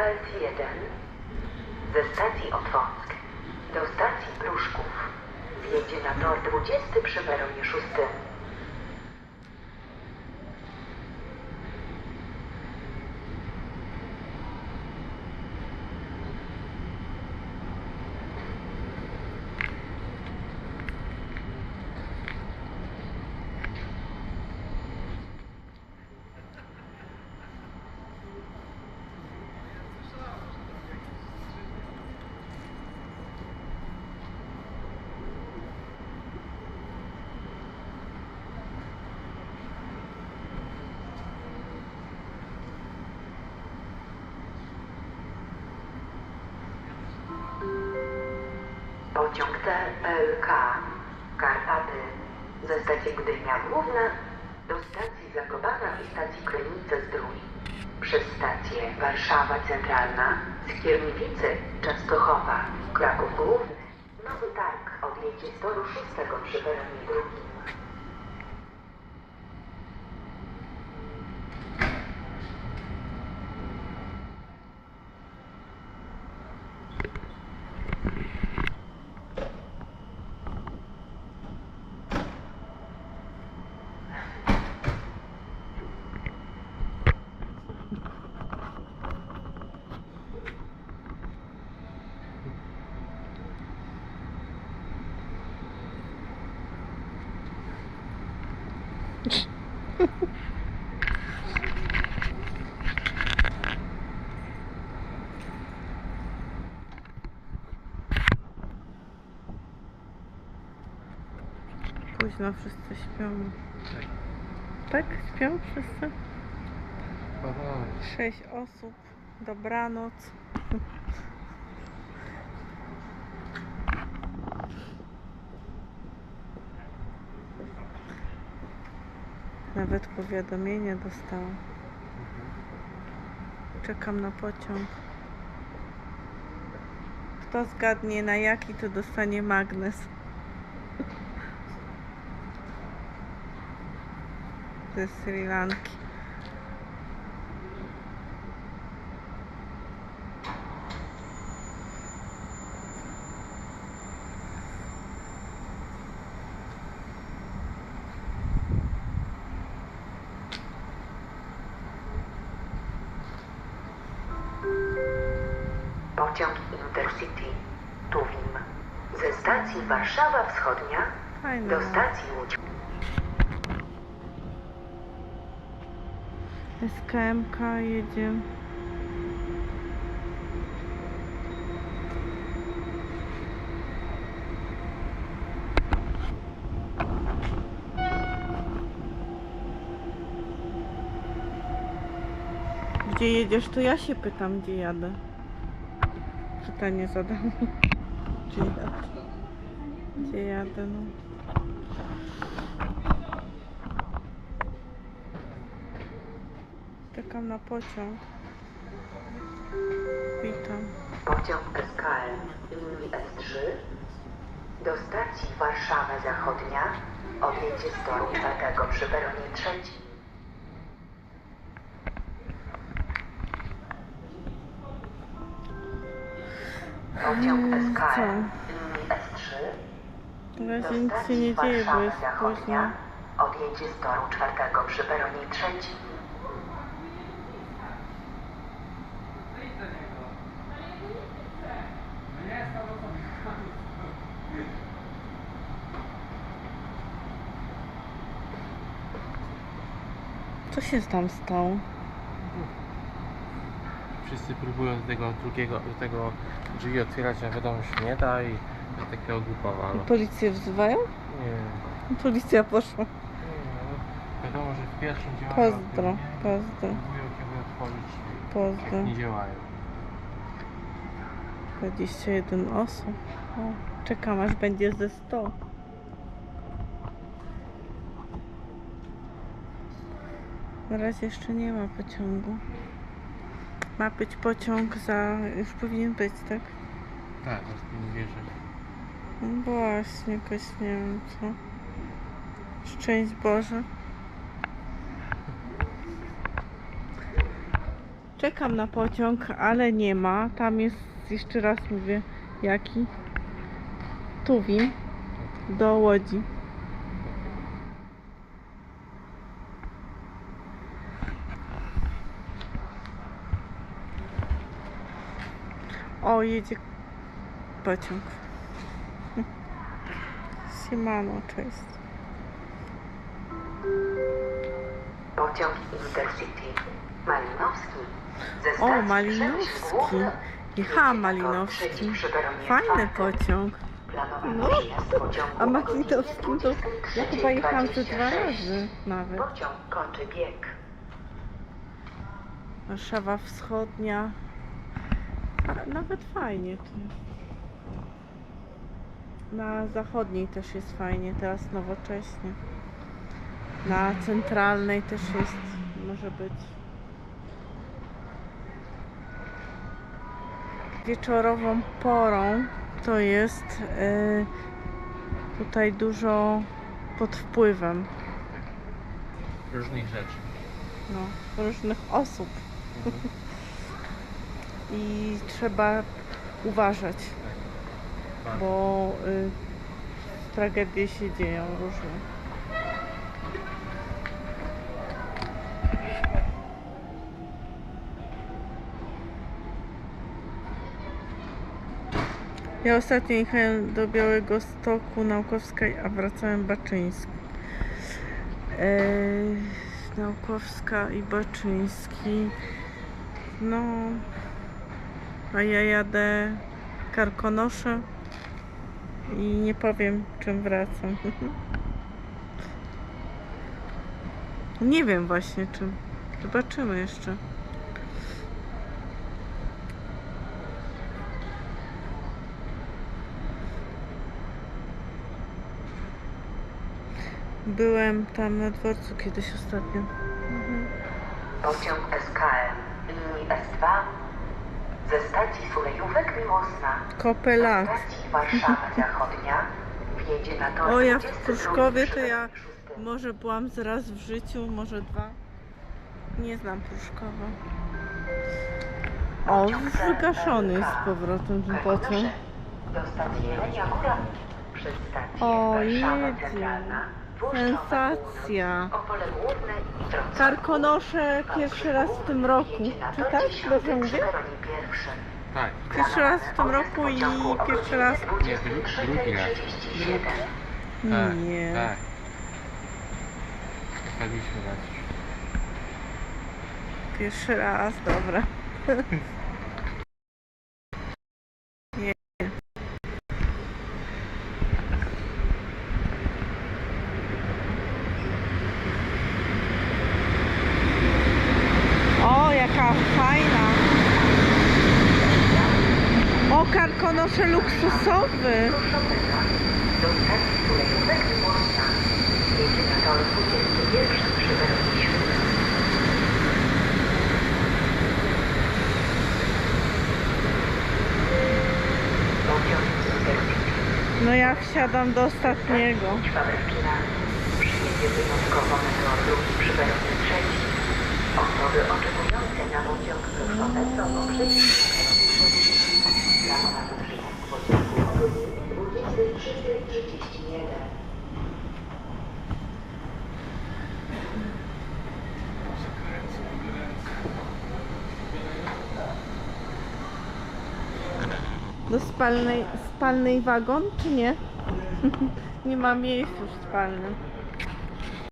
S1 ze stacji Otwock do stacji Pruszków wjedzie na tor 20 przy peronie 6. Pociąg TLK Karpaty ze stacji Gdynia Główna do stacji Zakopana i stacji Krynice Zdrój. Przez stację Warszawa Centralna, Skierniewice, Częstochowa, Kraków Główny. Nowy Targ odjedzie z toru 6 przy peronie drugim. Późno wszyscy śpią. Tak? Śpią wszyscy? Sześć osób. Dobranoc. Nawet powiadomienie dostałam. Czekam na pociąg. Kto zgadnie na jaki, to dostanie magnes. ze Sri Lanki. Pociąg Intercity Tuwim ze stacji Warszawa Wschodnia Fajne. do stacji Łódź. SKMK jedzie. Gdzie jedziesz, to ja się pytam, gdzie jadę. Pytanie zadam. Gdzie jadę? Gdzie jadę, no. Czekam na pociąg. Witam. Pociąg SKM linii S3 do stacji Warszawa Zachodnia odjedzie z toru czwartego przy peronie trzecim. Pociąg SKM linii S3 Na razie do nic się stacji nie dzieje, bo Warszawa jest późno. Odjedzie z toru czwartego przy peronie trzecim. Co się tam stało? Wszyscy próbują z tego drugiego, z tego drzwi otwierać, a wiadomo się nie da i to takiego głupowa. No. Policję wzywają? Nie, Policja poszła. nie, no. Wiadomo, że w pierwszym działają. Pozdro, pozdro, Próbują ciągle otworzyć pozdro. Jak nie działają. 21 osób. O, czekam aż będzie ze 100. Na razie jeszcze nie ma pociągu. Ma być pociąg za... już powinien być, tak? Tak, nie wierzę. No właśnie, jakoś nie wiem co. Szczęść Boże. Czekam na pociąg, ale nie ma. Tam jest, jeszcze raz mówię, jaki? Tuwim do Łodzi. O, jedzie pociąg. Siemano, cześć. Pociąg Intercity Malinowski ze O, Malinowski. Tor Malinowski. Fajny pociąg. No. A o Malinowskim to ja chyba jechałam ze dwa 23:26. razy nawet. Pociąg kończy bieg. Warszawa Wschodnia. Nawet fajnie tu. Na zachodniej też jest fajnie, teraz nowocześnie. Na centralnej też jest, może być. Wieczorową porą to jest y, tutaj dużo pod wpływem Różnych rzeczy. no, różnych osób. I trzeba uważać, bo y, tragedie się dzieją różne. Ja ostatnio jechałem do Białego Stoku Naukowskiej, a wracałem Baczyński. Eee, Naukowska i Baczyński. No, a ja jadę Karkonosze i nie powiem czym wracam. Nie wiem właśnie czym. Zobaczymy jeszcze. Byłem tam na dworcu kiedyś ostatnio. Mhm. Pociąg SKM linii S2 ze stacji Sulejówek Miłosna Kopelat. stacji Warszawa Zachodnia wjedzie na tor O, ja w 22 Pruszkowie to ja może byłam z raz w życiu, może dwa. Nie znam Pruszkowa. O, już wygaszony jest z powrotem ten pociąg. Do stacji Jelenia Góra przez stację O, Warszawa jedzie. Centralna, Sensacja. Karkonosze pierwszy raz w tym roku. Czy tak? 10 Dobrze mówię? Tak. Pierwszy raz w tym roku i pierwszy raz... Nie, dru- drugi raz. 23:37. Tak, Nie. Tak. Czekaliśmy na coś. Pierwszy raz, dobra. Nie. O, jaka fajna. O, karkonosze luksusowy. Do stacji Sulejówek Miłosna jedzie na tor 21 przy peronie siódmym. Pociąg Intercity No ja wsiadam do ostatniego. Osoby oczekujące na pociąg proszą o przejście Planowano przyjazd pociągu o godzinie 23.31. Do spalnej, spalnej wagon, czy nie? nie ma miejsc już spalnym.